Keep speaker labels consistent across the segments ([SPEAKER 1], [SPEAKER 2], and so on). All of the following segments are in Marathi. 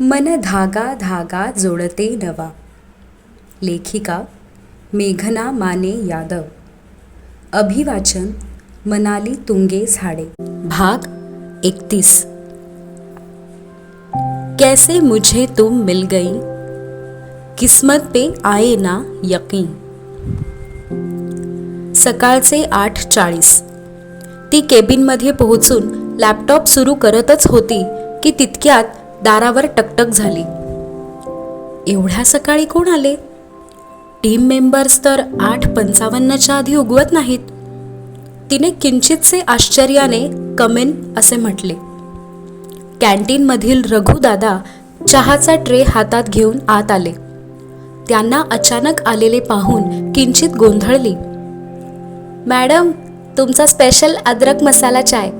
[SPEAKER 1] मन धागा धागा जोडते नवा. लेखिका मेघना माने यादव. अभिवाचन मनाली तुंगे झाडे. भाग एकतीस. कैसे मुझे तुम मिल गई? किस्मत पे आए ना यकीन. सकाळचे आठ चाळीस. ती केबिनमध्ये पोहोचून लॅपटॉप सुरू करतच होती की तितक्यात दारावर टकटक झाली. एवढ्या सकाळी कोण आले? टीम मेंबर्स तर आठ पंचावन्नच्या आधी उगवत नाहीत. तिने किंचितसे आश्चर्याने कमेन असे म्हटले. कॅन्टीनमधील रघुदादा चहाचा ट्रे हातात घेऊन आत आले. त्यांना अचानक आलेले पाहून किंचित गोंधळली. मॅडम तुमचा स्पेशल अद्रक मसाला चाय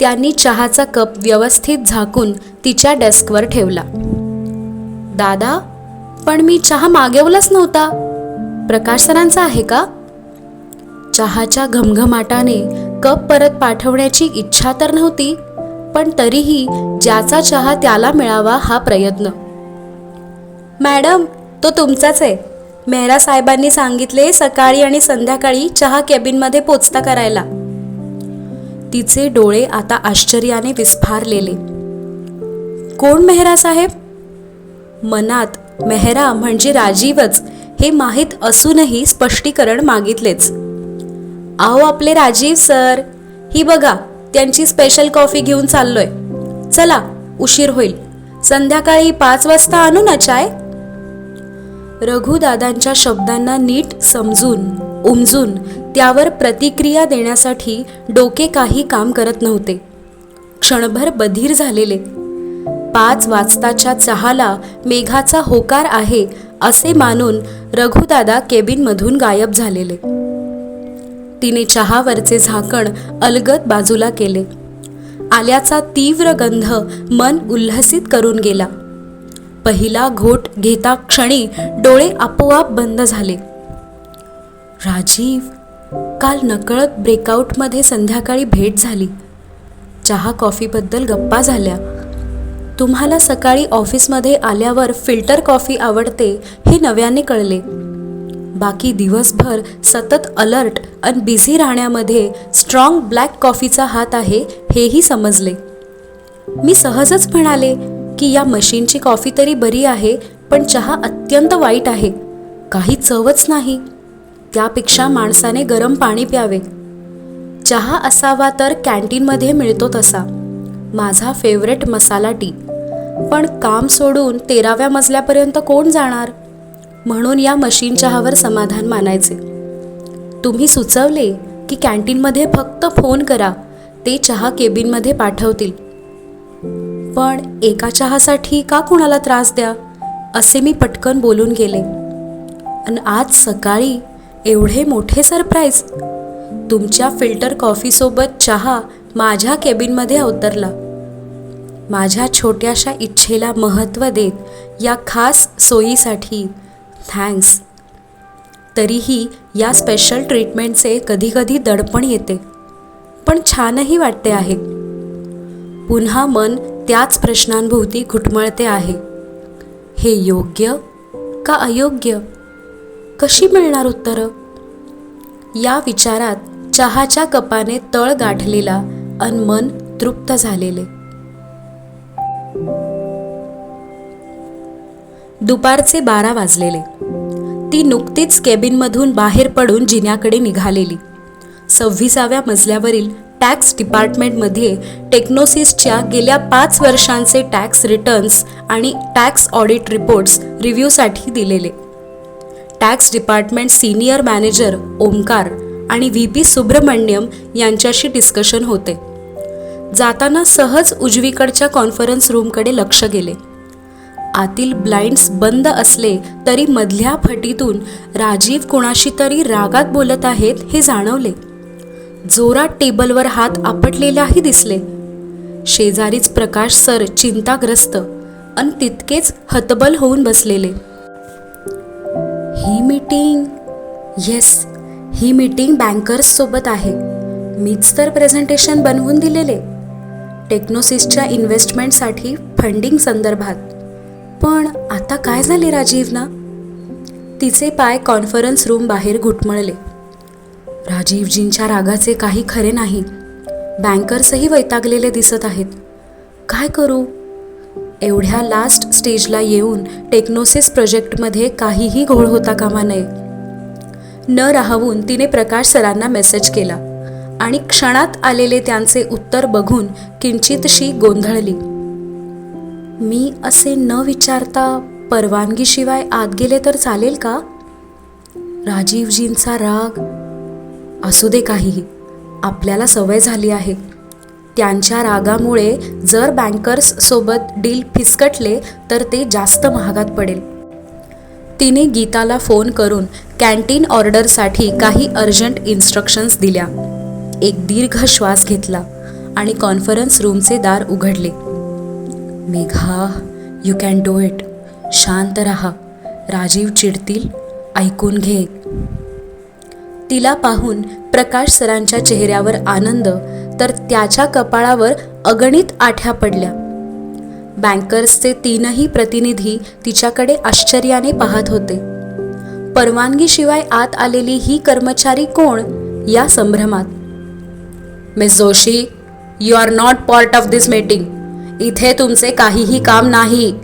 [SPEAKER 1] त्यांनी चहाचा कप व्यवस्थित झाकून तिच्या डेस्कवर ठेवला. दादा पण मी चहा मागवलाच नव्हता. प्रकाश सरांचा आहे का? चहाच्या घमघमाटाने कप परत पाठवण्याची इच्छा तर नव्हती पण तरीही ज्याचा चहा त्याला मिळावा हा प्रयत्न. मॅडम तो तुमचाच आहे. मेहरा साहेबांनी सांगितले सकाळी आणि संध्याकाळी चहा केबिनमध्ये पोचता करायला. तिचे डोळे आता आश्चर्याने विस्फारलेले. कोण मेहरा साहेब? मनात मेहरा म्हणजे राजीवच हे माहीत असूनही स्पष्टीकरण मागितलेच. आहो आपले राजीव सर ही बघा त्यांची स्पेशल कॉफी घेऊन चाललोय. चला उशीर होईल. संध्याकाळी पाच वाजता आणू ना चाय? रघुदादांच्या शब्दांना नीट समजून उमजून त्यावर प्रतिक्रिया देण्यासाठी डोके काही काम करत नव्हते. क्षणभर बधीर झालेले. पाच वाजताच्या चहाला मेघाचा होकार आहे असे मानून रघुदादा केबिनमधून गायब झालेले. तिने चहावरचे झाकण अलगद बाजूला केले. आल्याचा तीव्र गंध मन उल्हसित करून गेला. पहिला घोट घेता क्षणी डोळे आपोआप बंद झाले. राजीव काल नकळत ब्रेकआउटमध्ये संध्याकाळी भेट झाली. चहा कॉफीबद्दल गप्पा झाल्या. तुम्हाला सकाळी ऑफिसमध्ये आल्यावर फिल्टर कॉफी आवडते हे नव्याने कळले. बाकी दिवसभर सतत अलर्ट आणि बिझी राहण्यामध्ये स्ट्रॉंग ब्लॅक कॉफीचा हात आहे हेही समजले. मी सहजच म्हणाले की या मशीनची कॉफी तरी बरी आहे पण चहा अत्यंत वाईट आहे. काही चवच नाही. त्यापेक्षा माणसाने गरम पाणी प्यावे. चहा असावा तर कॅन्टीनमध्ये मिळतो तसा. माझा फेवरेट मसाला टी. पण काम सोडून तेराव्या मजल्यापर्यंत कोण जाणार? म्हणून या मशीन चहावर समाधान मानायचे. तुम्ही सुचवले की कॅन्टीनमध्ये फक्त फोन करा. ते चहा केबिनमध्ये पाठवतील. पण एका चहासाठी का कुणाला त्रास द्या असे मी पटकन बोलून गेले. आणि आज सकाळी एवढे मोठे सरप्राईज. तुमच्या फिल्टर कॉफीसोबत चहा माझ्या केबिनमध्ये अवतरला. माझ्या छोट्याशा इच्छेला महत्त्व देत या खास सोयीसाठी थँक्स. तरीही या स्पेशल ट्रीटमेंटचे कधीकधी दडपण येते पण छानही वाटते आहे. पुन्हा मन त्याच प्रश्नांभोवती घुटमळते आहे. हे योग्य का अयोग्य? कशी मिळणार उत्तरं? या विचारात चहाच्या कपाने तळ गाठलेला अन मन तृप्त झालेले. दुपारचे बारा वाजलेले. ती नुकतीच केबिनमधून बाहेर पडून जिन्याकडे निघालेली. सव्वीसाव्या मजल्यावरील टॅक्स डिपार्टमेंटमध्ये टेक्नोसिसच्या गेल्या पाच वर्षांचे टॅक्स रिटर्न्स आणि टॅक्स ऑडिट रिपोर्ट्स रिव्ह्यूसाठी दिलेले. Tax department senior manager Omkar आणि व्ही पी सुब्रमण्यम यांच्याशी डिस्कशन होते. जाताना सहज उजवीकडच्या कॉन्फरन्स रूमकडे लक्ष गेले. आतील ब्लाइंड्स बंद असले तरी मधल्या फटीतून राजीव कुणाशी तरी रागात बोलत आहेत हे जाणवले. जोरात टेबलवर हात आपटलेलाही दिसले. शेजारीच प्रकाश सर चिंताग्रस्त आणि तितकेच हतबल होऊन बसलेले. ही मीटिंग येस ही मीटिंग बँकर्स सोबत आहे. मीच तर प्रेझेंटेशन बनवून दिलेले. टेक्नोसिसच्या इन्व्हेस्टमेंटसाठी फंडिंग संदर्भात. पण आता काय झाले राजीवना? तिचे पाय कॉन्फरन्स रूम बाहेर घुटमळले. राजीवजींच्या रागाचे काही खरे नाही बँकर्सही वैतागलेले दिसत आहेत. काय करू? एवढ्या लास्ट स्टेजला येऊन टेक्नोसिस प्रोजेक्टमध्ये काहीही घोळ होता कामा नये. न राहवून तिने प्रकाश सरांना मेसेज केला आणि क्षणात आलेले त्यांचे उत्तर बघून किंचितशी गोंधळली. मी असे न विचारता परवानगीशिवाय आत गेले तर चालेल का? राजीवजींचा राग असू दे काहीही. आपल्याला सवय झाली आहे. त्यांच्या रागामुळे जर बँकर्स सोबत डील फिसकटले तर ते जास्त महागात पडेल. तिने गीताला फोन करून कॅन्टीन ऑर्डरसाठी काही अर्जंट इन्स्ट्रक्शन्स दिल्या. एक दीर्घ श्वास घेतला आणि कॉन्फरन्स रूमचे दार उघडले. Megha you can do it शांत रहा. राजीव चिडतील. ऐकून घे. तिला पाहून प्रकाश सरांच्या चेहऱ्यावर आनंद तर त्याच्या कपाळावर अगणित आठ्या पडल्या. बँकर्सचे तीनही प्रतिनिधी तिच्याकडे आश्चर्याने पाहत होते. परवानगीशिवाय आत आलेली ही कर्मचारी कोण? या संभ्रमात. Miss Joshi you are not part of this meeting इथे तुमचे काहीही काम नाही.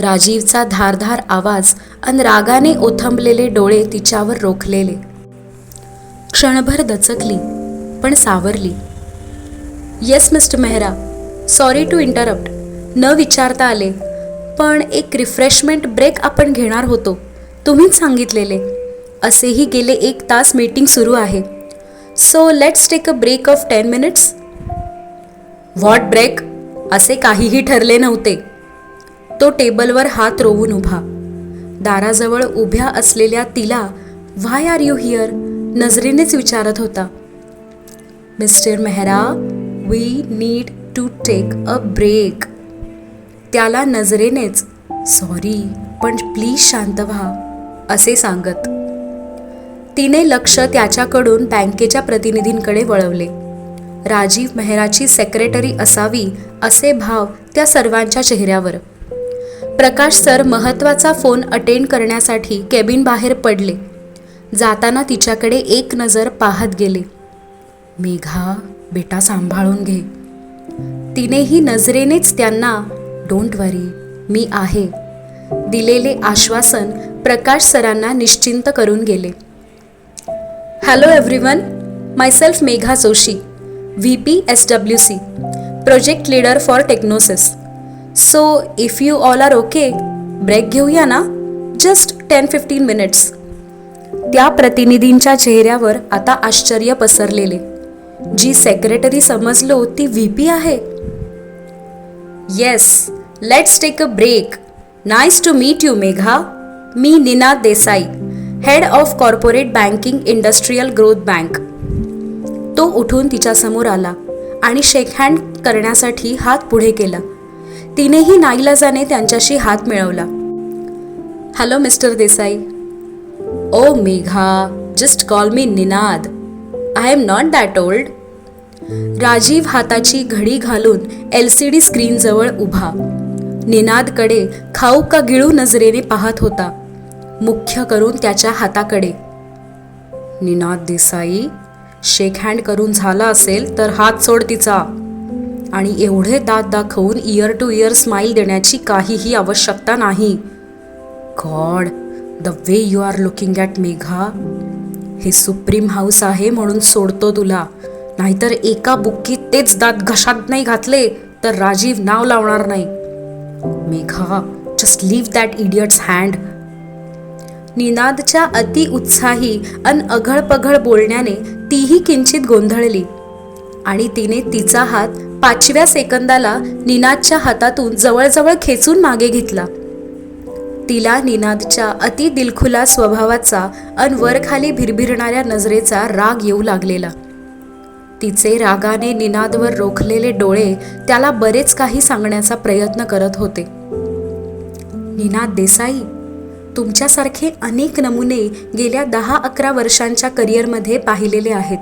[SPEAKER 1] राजीवचा धारधार आवाज अन रागाने ओथंबलेले डोळे तिच्यावर रोखलेले. क्षणभर दचकली पण सावरली. Yes mister Mehra sorry to interrupt. न विचारता आले पण एक रिफ्रेशमेंट ब्रेक आपण घेणार होतो तुम्हीच सांगितलेले. असेही गेले एक तास मीटिंग सुरू आहे. So let's take a break of ten minutes what break असे काहीही ठरले नव्हते. तो टेबलवर हात रोवून उभा. दाराजवळ उभ्या असलेल्या तिला व्हाय आर यू हिअर नजरेनेच विचारत होता mister Mehra we need to take a break त्याला नजरेनेच सॉरी पण प्लीज शांत व्हा असे सांगत. तिने लक्ष त्याच्याकडून बँकेच्या प्रतिनिधींकडे वळवले. राजीव मेहराची सेक्रेटरी असावी असे भाव त्या सर्वांच्या चेहऱ्यावर. प्रकाश सर महत्त्वाचा फोन अटेंड करण्यासाठी केबिन बाहेर पडले. जाताना तिच्याकडे एक नजर पाहत गेले. मेघा बेटा सांभाळून घे. तिनेही नजरेनेच त्यांना डोंट वरी मी आहे. दिलेले आश्वासन प्रकाश सरांना निश्चिंत करून गेले. Hello everyone myself Megha Joshi V P S W C project leader for Technosys so if you all are okay break घेऊया ना? जस्ट टेन फिफ्टीन मिनिट्स त्या प्रतिनिधींच्या चेहऱ्यावर आता आश्चर्य पसरलेले. जी सेक्रेटरी समजलो ती व्ही पी आहे. Yes let's take a break nice to meet you Megha me Nina Desai head of corporate banking industrial growth bank तो उठून तिच्यासमोर आला आणि शेक हँड करण्यासाठी हात पुढे केला. तिनेही नाईलाजाने त्यांच्याशी हात मिळवला. Hello mister Desai. Oh Megha just call me Ninad I am not that old Rajeev हाताची घडी घालून एल सी डी स्क्रीनजवळ उभा. निनादकडे खाऊ का गिळू नजरेने पाहत होता. मुख्य करून त्याच्या हाताकडे. निनाद देसाई शेक हँड करून झाला असेल तर हात सोड तिचा. आणि एवढे दात दाखवून इयर टू इयर स्माईल देण्याची काहीही आवश्यकता नाही. God the way you are looking at Megha हे सुप्रीम हाऊस आहे म्हणून सोडतो तुला. नाहीतर एका बुक्कीत तेच दात घशात नाही घातले तर राजीव नाव लावणार नाही. Megha just leave that idiots hand निनादच्या अति उत्साही अन अघळपघळ बोलण्याने तीही किंचित गोंधळली. आणि तिने तिचा हात पाचव्या सेकंदाला निनादच्या हातातून जवळजवळ खेचून मागे घेतला. तिला निनादच्या अति दिलखुला स्वभावाचा अन वरखाली भिरभिरणाऱ्या नजरेचा राग येऊ लागलेला. तिचे रागाने निनादवर रोखलेले डोळे त्याला बरेच काही सांगण्याचा प्रयत्न करत होते. निनाद देसाई तुमच्यासारखे अनेक नमुने गेल्या दहा अकरा वर्षांच्या करिअरमध्ये पाहिलेले आहेत.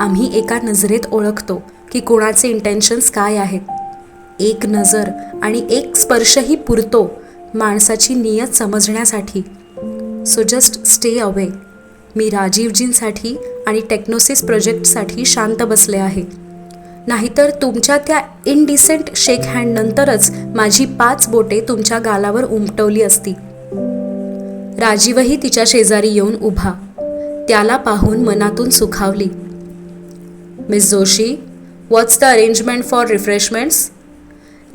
[SPEAKER 1] आम्ही एका नजरेत ओळखतो की कोणाचे इंटेन्शन्स काय आहेत. एक नजर आणि एक स्पर्शही पुरतो माणसाची नियत समजण्यासाठी. सो जस्ट स्टे अवे मी राजीवजींसाठी आणि टेक्नोसिस प्रोजेक्टसाठी शांत बसले आहे. नाहीतर तुमच्या त्या इनडिसेंट शेक हँडनंतरच माझी पाच बोटे तुमच्या गालावर उमटवली असती. राजीवही तिच्या शेजारी येऊन उभा. त्याला पाहून मनातून सुखावली. Miss Joshi what's the arrangement for refreshments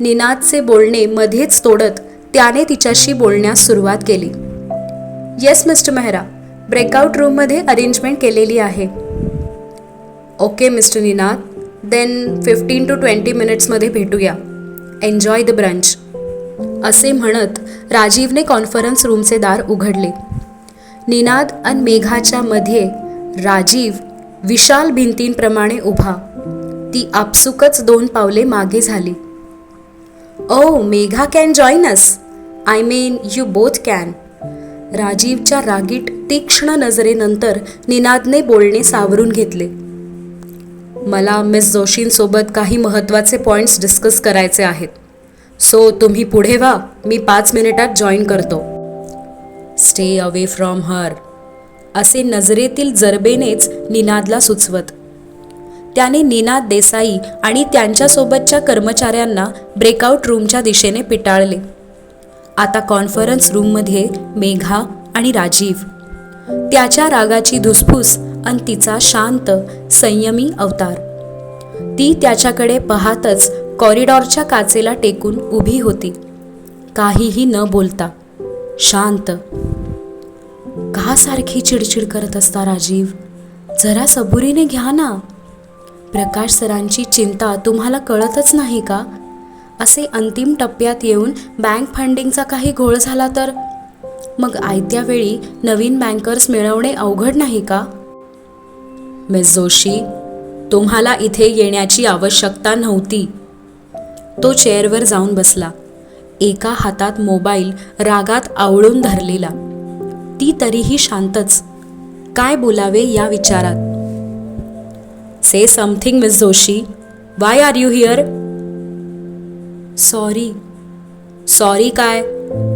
[SPEAKER 1] निनादचे बोलणे मध्येच तोडत त्याने तिच्याशी बोलण्यास सुरुवात केली. येस मिस्टर मेहरा ब्रेकआउट रूममध्ये अरेंजमेंट केलेली आहे. Okay mister Ninad then fifteen to twenty मिनिट्समध्ये भेटूया. Enjoy the brunch. असे म्हणत राजीवने कॉन्फरन्स रूमचे दार उघडले. निनाद आणि मेघाच्या मध्ये राजीव विशाल भिंतींप्रमाणे उभा. ती आपसुकच दोन पावले मागे झाली. ओ Megha can join us I mean you both can राजीवच्या रागीट तीक्ष्ण नजरेनंतर निनादने बोलणे सावरून घेतले. मला मिस जोशींसोबत काही महत्त्वाचे पॉईंट्स डिस्कस करायचे आहेत. सो तुम्ही पुढे व्हा. मी पाच मिनिटात जॉईन करतो. स्टे अवे फ्रॉम हर असे नजरेतील जरबेनेच निनादला सुचवत. त्याने निनाद देसाई आणि त्यांच्यासोबतच्या कर्मचाऱ्यांना ब्रेकआउट रूमच्या दिशेने पिटाळले. आता कॉन्फरन्स रूममध्ये मेघा आणि राजीव. त्याच्या रागाची धुसफूस आणि तिचा शांत संयमी अवतार. ती त्याच्याकडे पाहतच कॉरिडॉरच्या काचेला टेकून उभी होती. काहीही न बोलता शांत. का सारखी चिडचिड करत असता राजीव? जरा सबुरीने घ्या ना. प्रकाश सरांची चिंता तुम्हाला कळतच नाही का? असे अंतिम टप्प्यात येऊन बँक फंडिंगचा काही घोळ झाला तर? मग आयत्या वेळी नवीन बँकर्स मिळवणे अवघड नाही का? मिस जोशी तुम्हाला इथे येण्याची आवश्यकता नव्हती. तो चेअरवर जाऊन बसला. एका हातात मोबाईल रागात आवळून धरलेला. ती तरीही शांतच. काय बोलावे या विचारात? Say something Miss Joshi why are you here sorry sorry काय?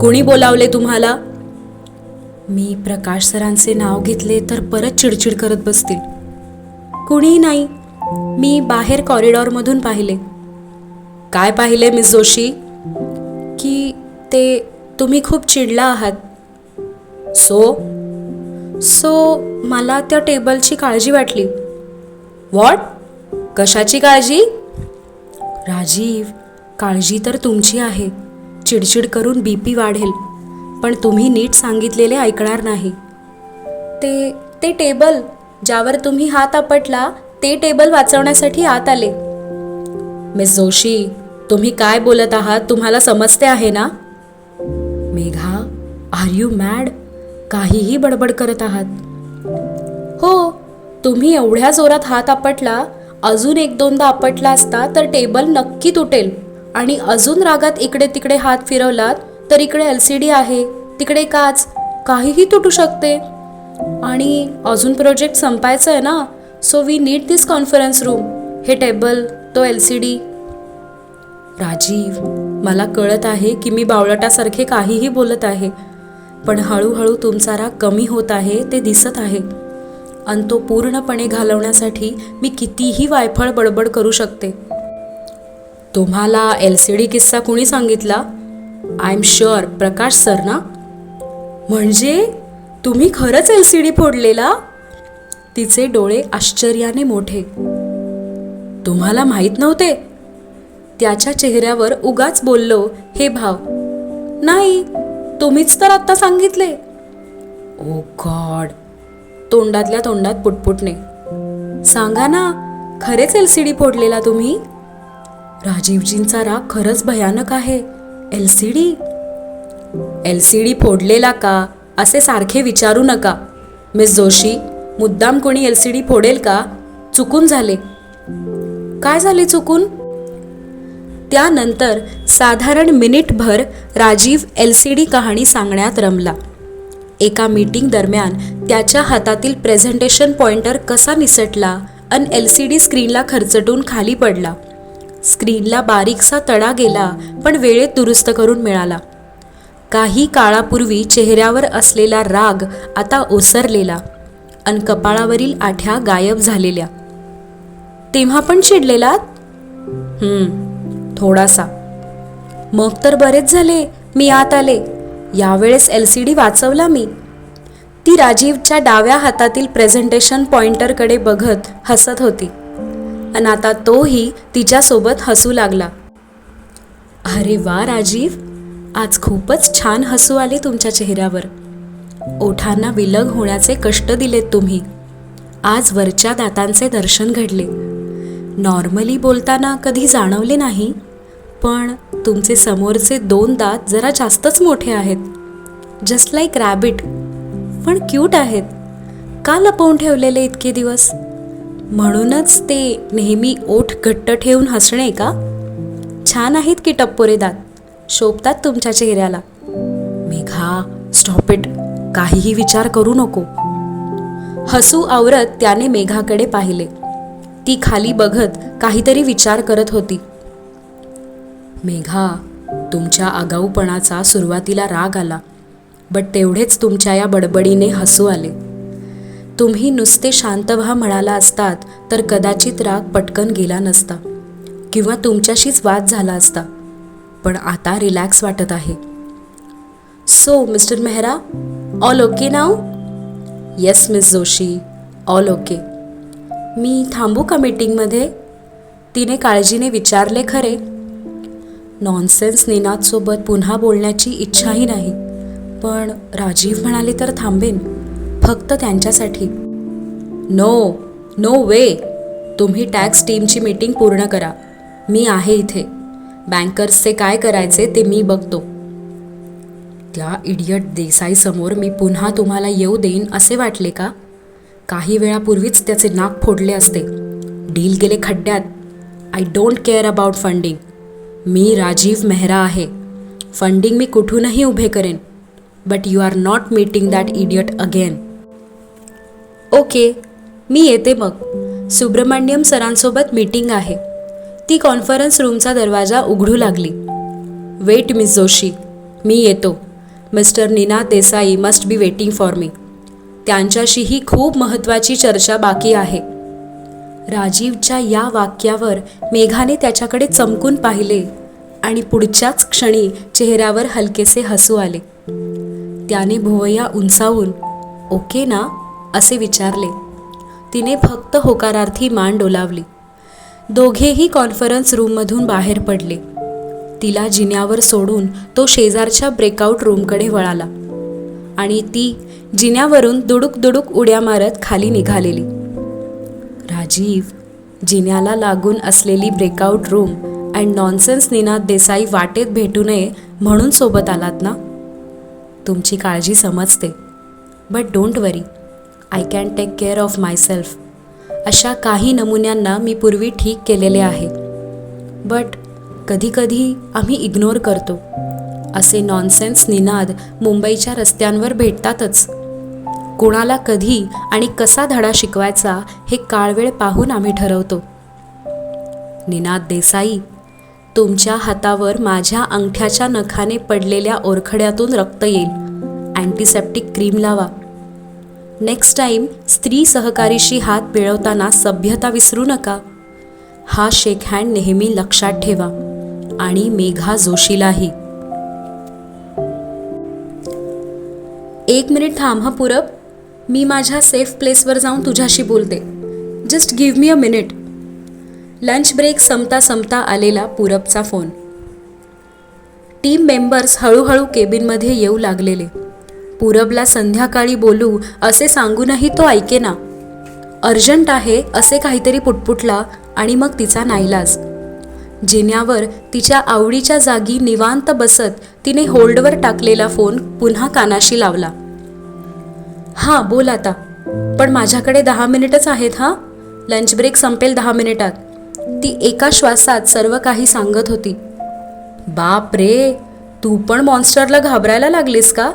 [SPEAKER 1] कुणी बोलावले तुम्हाला? मी प्रकाश सरांचे नाव घेतले तर परत चिडचिड करत बसतील. कुणीही नाही. मी बाहेर कॉरिडॉरमधून पाहिले. काय पाहिले मिस जोशी की ते तुम्ही खूप चिडला आहात. सो सो मला त्या टेबलची काळजी वाटली. व्हॉट कशाची काळजी? राजीव काळजी तर तुमची आहे. चिडचिड करून बी पी वाढेल. पण तुम्ही नीट सांगितलेले ऐकणार नाही. ते ते टेबल ज्यावर तुम्ही हात आपटला ते टेबल वाचवण्यासाठी आत आले. मिस जोशी तुम्ही काय बोलत आहात? तुम्हाला समजते आहे ना? मेघा आर यू मॅड काहीही बडबड करत आहात. हो तुम्ही एवढ्या जोरात हात आपटला अजून एक दोनदा आपटला असता तर टेबल नक्की तुटेल. आणि अजून रागात इकडे तिकडे हात फिरवलात तर इकडे एल सी डी आहे तिकडे काच काहीही तुटू शकते. आणि अजून प्रोजेक्ट संपायचं आहे ना so we need this conference room हे टेबल तो एल सी डी राजीव मला कळत आहे की मी बावळटासारखे काहीही बोलत आहे पण हळूहळू तुमचा राग कमी होत आहे ते दिसत आहे. आणि तो पूर्णपणे घालवण्यासाठी मी कितीही वायफळ बडबड करू शकते. तुम्हाला एल सी डी किस्सा कुणी सांगितला? I am sure Prakash sir ना? म्हणजे तुम्ही खरंच एल सी डी फोडलेला? तिचे डोळे आश्चर्याने मोठे. तुम्हाला माहीत नव्हते? त्याच्या चेहऱ्यावर उगाच बोललो हे भाव नाही तुम्हीच तर आत्ता सांगितले. Oh ओ गॉड तोंडातल्या तोंडात पुटपुटणे. सांगा ना खरेच एल सी डी फोडलेला तुम्ही? राजीवजींचा राग खरंच भयानक आहे. L C D L C D फोडलेला का? असे सारखे विचारू नका. मिस जोशी मुद्दाम कोणी एल सी डी फोडेल का? चुकून झाले. काय झाले चुकून? त्यानंतर साधारण मिनिटभर राजीव एल सी डी कहाणी सांगण्यात रमला. एका मीटिंग दरम्यान त्याच्या हातातील प्रेझेंटेशन पॉइंटर कसा निसटला अन एल सी डी स्क्रीनला खरचटून खाली पडला. स्क्रीनला बारीकसा तडा गेला पण वेळेत दुरुस्त करून मिळाला. काही काळापूर्वी चेहऱ्यावर असलेला राग आता ओसरलेला अन कपाळावरील आठ्या गायब झालेल्या. तेव्हा पण चिडलेलात? हम्म थोडासा. मग तर बरेच झाले मी आत आले. यावेळेस एल सी डी वाचवला मी. ती राजीवच्या डाव्या हातातील प्रेझेंटेशन पॉइंटरकडे बघत हसत होती. आणि आता तोही तिच्यासोबत हसू लागला. अरे वा राजीव! आज खूपच छान हसू आले तुमच्या चेहऱ्यावर. ओठांना विलग होण्याचे कष्ट दिलेत तुम्ही. आज वरच्या दातांचे दर्शन घडले. नॉर्मली बोलताना कधी जाणवले नाही? पण तुमचे समोरचे दोन दात जरा जास्तच मोठे आहेत. जस्ट लाईक रॅबिट पण क्यूट आहेत. का लपवून ठेवलेले इतके दिवस? म्हणूनच ते नेहमी ओठ घट्ट ठेवून हसणे का? छान आहेत की टप्पोरे दात. शोभतात तुमच्या चेहऱ्याला. मेघा स्टॉप इट काहीही विचार करू नको. हसू आवरत त्याने मेघाकडे पाहिले. ती खाली बघत काहीतरी विचार करत होती. मेघा तुमच्या आगाऊपणाचा सुरुवातीला राग आला बट तेवढेच तुमच्या या बडबडीने हसू आले. तुम्ही नुसते शांत व्हा म्हणाला असतात तर कदाचित राग पटकन गेला नसता किंवा तुमच्याशीच वाद झाला असता पण आता रिलॅक्स वाटत आहे. So mister Mehra all okay now yes Miss Joshi all okay मी थांबू का मीटिंगमध्ये तिने काळजीने विचारले खरे. नॉनसेन्स निनादसोबत पुन्हा बोलण्याची इच्छाही नाही. पण राजीव म्हणाले तर थांबेन. फक्त त्यांच्यासाठी. नो नो वे तुम्ही टॅक्स टीमची मीटिंग पूर्ण करा. मी आहे इथे. बँकर्सचे काय करायचे ते मी बघतो. त्या इडियट देसाईसमोर मी पुन्हा तुम्हाला येऊ देईन असे वाटले का? काही वेळापूर्वीच त्याचे नाक फोडले असते. डील गेले खड्ड्यात. I don't care about funding मी राजीव मेहरा आहे. फंडिंग मी कुठूनही उभे करेन but you are not meeting that idiot again okay मी येते मग. सुब्रमण्यम सरांसोबत मीटिंग आहे. ती कॉन्फरन्स रूमचा दरवाजा उघडू लागली. वेट मिस जोशी मी येतो. Mister Nina Desai must be waiting for me त्यांच्याशीही खूप महत्त्वाची चर्चा बाकी आहे. राजीवच्या या वाक्यावर मेघाने त्याच्याकडे चमकून पाहिले आणि पुढच्याच क्षणी चेहऱ्यावर हलकेसे हसू आले. त्याने भुवया उंचावून ओके ना? असे विचारले. तिने फक्त होकारार्थी मान डोलावली. दोघेही कॉन्फरन्स रूममधून बाहेर पडले. तिला जिन्यावर सोडून तो शेजारच्या ब्रेकआउट रूमकडे वळाला आणि ती जिन्यावरून दुडूक दुडूक उड्या मारत खाली निघालेली. राजीव जिन्याला लागून असलेली breakout room and nonsense Ninad Desai वाटेत भेटू नये म्हणून सोबत आलात ना? तुमची काळजी समजते. But don't worry I can take care of myself अशा काही नमुन्यांना मी पूर्वी ठीक केलेले आहे. बट कधीकधी आम्ही इग्नोर करतो. असे नॉनसेन्स निनाद मुंबईच्या रस्त्यांवर भेटतातच. कुणाला कधी आणि कसा धडा शिकवायचा हे काळवेळ पाहून आम्ही ठरवतो. निनाद देसाई तुमच्या हातावर माझ्या अंगठ्याच्या नखाने पडलेल्या ओरखड्यातून रक्त येईल. अँटीसेप्टिक क्रीम लावा. नेक्स्ट टाईम स्त्री सहकारीशी हात मिळवताना सभ्यता विसरू नका. हा शेक हँड नेहमी लक्षात ठेवा आणि मेघा जोशीलाही. एक मिनिट थांब हा पूरब. मी माझ्या सेफ प्लेसवर जाऊन तुझ्याशी बोलते. Just give me a minute lunch break संपता संपता आलेला पूरबचा फोन टीम मेंबर्स हळूहळू केबिनमध्ये येऊ लागलेले. पूरबला संध्याकाळी बोलू असे सांगूनही तो ऐकेना. अर्जंट आहे असे काहीतरी पुटपुटला आणि मग तिचा नाईलाज. जिन्यावर तिच्या आवडीच्या जागी निवांत बसत तिने होल्डवर टाकलेला फोन पुन्हा कानाशी लावला. हां बोल आता. पण माझ्याकडे दहा मिनिटच आहेत हां? लंच ब्रेक संपेल दहा मिनिटात. ती एका श्वासात सर्व काही सांगत होती. बाप रे तू पण मॉन्स्टरला घाबरायला लागलीस का?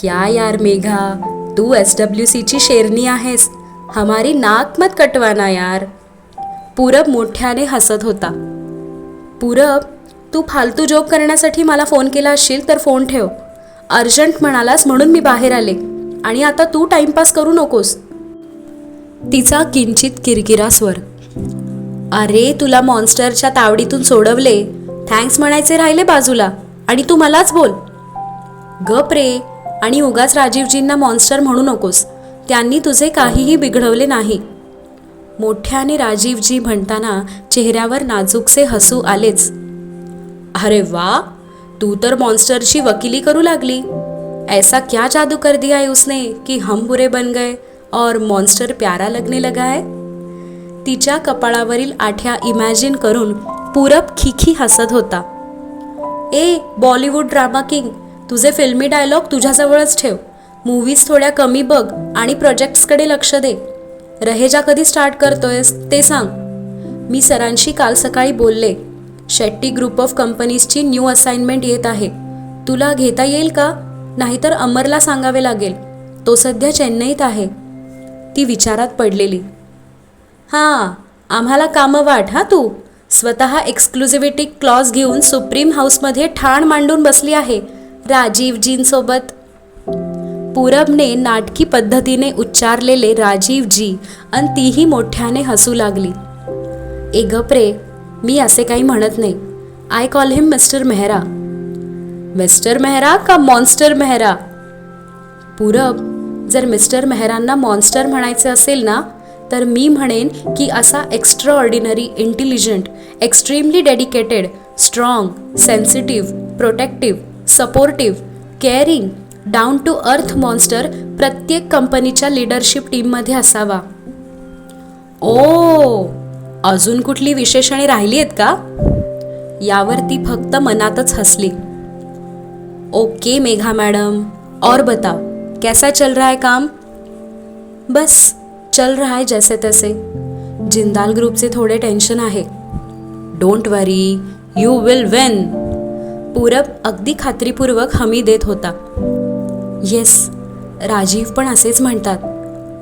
[SPEAKER 1] क्या यार मेघा? तू एस डब्ल्यू सीची शेरनी आहेस. हमारी नाक मत कटवाना यार. पूरब मोठ्याने हसत होता. पूरब तू फालतू जॉब करण्यासाठी मला फोन केला असशील तर फोन ठेव. अर्जंट म्हणालास म्हणून मी बाहेर आले. आणि आता तू टाइमपास करू नकोस. तिचा किंचित किरकिरा स्वर. अरे तुला मॉन्स्टरच्या तावडीतून सोडवले. थँक्स म्हणायचे राहिले बाजूला. आणि तू मलाच बोल. गप रे. आणि उगाच राजीवजींना मॉन्स्टर म्हणू नकोस. त्यांनी तुझे काहीही बिघडवले नाही. मोठ्याने राजीवजी म्हणताना चेहऱ्यावर नाजूकसे हसू आलेच. अरे वा! तू तर मॉन्स्टरची वकिली करू लागली. ऐसा क्या जादू कर दिया है उसने कि हम बुरे बन गए और मॉन्स्टर प्यारा लगने लगा है? तिच्या कपाळावरील आठ्या इमॅजिन करून पूरब खिखी हसत होता. ए बॉलिवूड ड्रामा किंग तुझे फिल्मी डायलॉग तुझ्याजवळच ठेव. मूवीज थोड्या कमी बघ आणि प्रोजेक्ट्सकडे लक्ष दे. रहेजा कधी स्टार्ट करतोयस ते सांग. मी सरांशी काल सकाळी बोलले शेट्टी ग्रुप ऑफ कंपनीजची न्यू असाइनमेंट येत आहे. तुला घेता येईल का? नाहीतर अमरला सांगावे लागेल. तो सध्या चेन्नईत आहे. ती विचारात पडलेली. हां आम्हाला कामं वाट हां तू? स्वतः एक्सक्लुझिव्हिटी क्लॉज घेऊन सुप्रीम हाऊसमध्ये ठाण मांडून बसली आहे राजीवजींसोबत पूरबने नाटकी पद्धतीने उच्चारलेले राजीवजी आणि तीही मोठ्याने हसू लागली. ए गप्रे मी असे काही म्हणत नाही. I call him mister Mehra. Mister Mehra का मॉन्स्टर मेहरा? पूरब जर मिस्टर मेहरांना मॉन्स्टर म्हणायचे असेल ना तर मी म्हणेन की असा extra ordinary intelligent extremely dedicated strong sensitive protective supportive caring down to earth monster प्रत्येक कंपनीच्या लिडरशिप टीममध्ये असावा. ओ अजून कुठली विशेषणे राहिली आहेत का? यावर ती फक्त मनातच हसली. Okay Megha madam. और बताओ कैसा चल रहा है काम? बस चल रहा है जैसे तैसे जिंदाल ग्रुपचे थोडे टेन्शन आहे. Don't worry you will win Purab अगदी खात्रीपूर्वक हमी देत होता. येस राजीव पण असेच म्हणतात.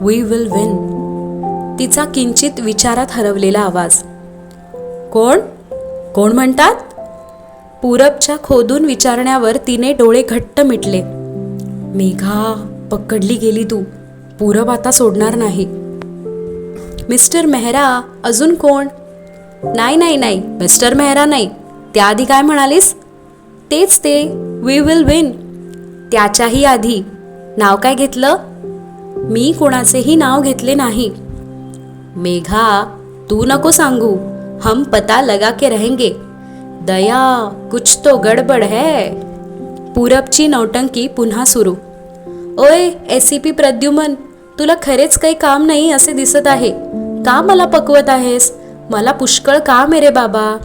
[SPEAKER 1] वी विल विन तिचा किंचित विचारात हरवलेला आवाज. कोण? कोण म्हणतात? पूरबच्या खोदून विचारण्यावर तिने डोळे घट्ट मिटले. मेघा पकडली गेली तू. पूरब आता सोडणार नाही. मिस्टर मेहरा अजून कोण? नाही नाही नाही. मिस्टर मेहरा नाही. त्याआधी काय म्हणालीस? तेच ते. We will win. त्याच्याही आधी. नाव काय घेतलं? मी कोणाचेही नाव घेतले नाही. मेघा तू नको सांगू. हम पता लगा के रहेंगे. दया कुछ तो गडबड है। पूरबची नौटंकी पुन्हा सुरू। ओय एस पी प्रद्युमन तुला खरेच काही काम नाही असे दिसत आहे. का मला पकवत आहेस? मला पुष्कळ काम आहे रे बाबा.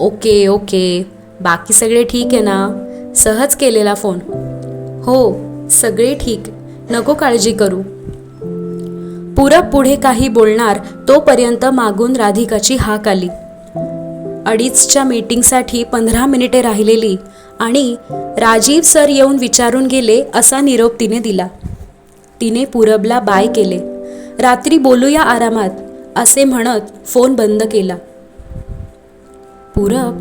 [SPEAKER 1] Okay okay. बाकी सगळे ठीक आहे ना? सहज केलेला फोन. हो सगळे ठीक. नको काळजी करू. पूरब पुढे काही बोलणार तोपर्यंत मागून राधिकाची हाक आली. अडीचच्या मीटिंगसाठी पंधरा मिनिटे राहिलेली आणि राजीव सर येऊन विचारून गेले असा निरोप तिने दिला. तिने पूरबला बाय केले. रात्री बोलूया आरामात असे म्हणत फोन बंद केला. पूरब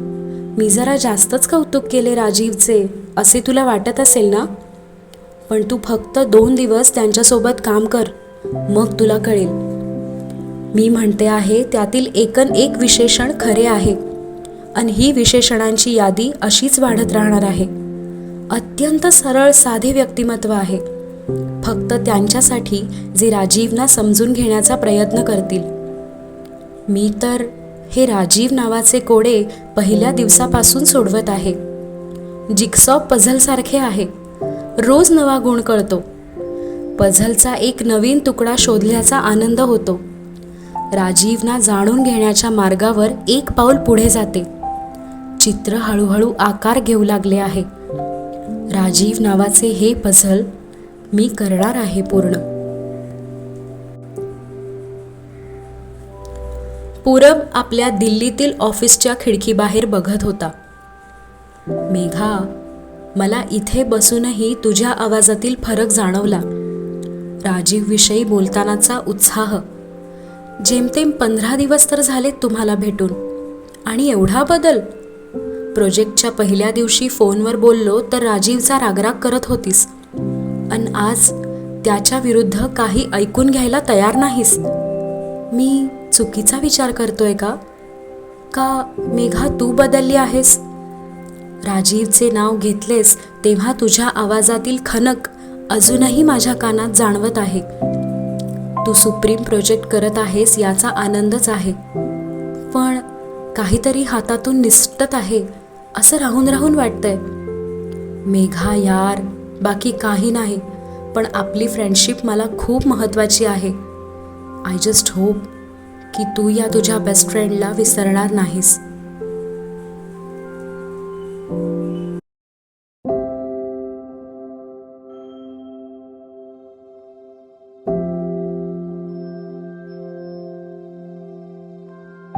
[SPEAKER 1] मी जरा जास्तच कौतुक केले राजीवचे असे तुला वाटत असेल ना? पण तू फक्त दोन दिवस त्यांच्यासोबत काम कर मग तुला कळेल. मी म्हणते आहे त्यातील एकन एक विशेषण खरे आहे. आणि ही विशेषणांची यादी अशीच वाढत राहणार आहे. अत्यंत सरळ साधे व्यक्तिमत्व आहे. फक्त त्यांच्यासाठी जे राजीवना समजून घेण्याचा प्रयत्न करतील. मी तर हे राजीव नावाचे कोडे पहिल्या दिवसापासून सोडवत आहे. जिक्सॉ पझलसारखे आहे. रोज नवा गुण कळतो. पझलचा एक नवीन तुकडा शोधल्याचा आनंद होतो. राजीवना जाणून घेण्याच्या मार्गावर एक पाऊल पुढे जाते. चित्र हळूहळू आकार घेऊ लागले आहे. राजीव नावाचे हे पझल मी करणार आहे पूर्ण. पूरब आपल्या दिल्लीतील ऑफिसच्या खिडकीबाहेर बघत होता. मेघा मला इथे बसूनही तुझ्या आवाजातील फरक जाणवला. राजीवविषयी बोलतानाचा उत्साह. जेमतेम पंधरा दिवस तर झालेत तुम्हाला भेटून. आणि एवढा बदल प्रोजेक्टच्या पहिल्या दिवशी फोनवर बोललो तर राजीवचा रागराग करत होतीस. अन आज त्याच्या विरुद्ध काही ऐकून घ्यायला तयार नाहीस. मी चुकीचा विचार करतोय का? का मेघा तू बदलली आहेस? राजीवचे नाव घेतलेस तेव्हा तुझ्या आवाजातील खनक अजूनही माझ्या कानात जाणवत आहे. तू सुप्रीम प्रोजेक्ट करत आहेस याचा आनंदच आहे. पण काहीतरी हातातून निसटत आहे. असं राहून राहून वाटतंय. मेघा यार बाकी काही नाही पण आपली फ्रेंडशिप मला खूप महत्त्वाची आहे. आय जस्ट होप की तू या तुझ्या बेस्ट फ्रेंडला विसरणार नाहीस.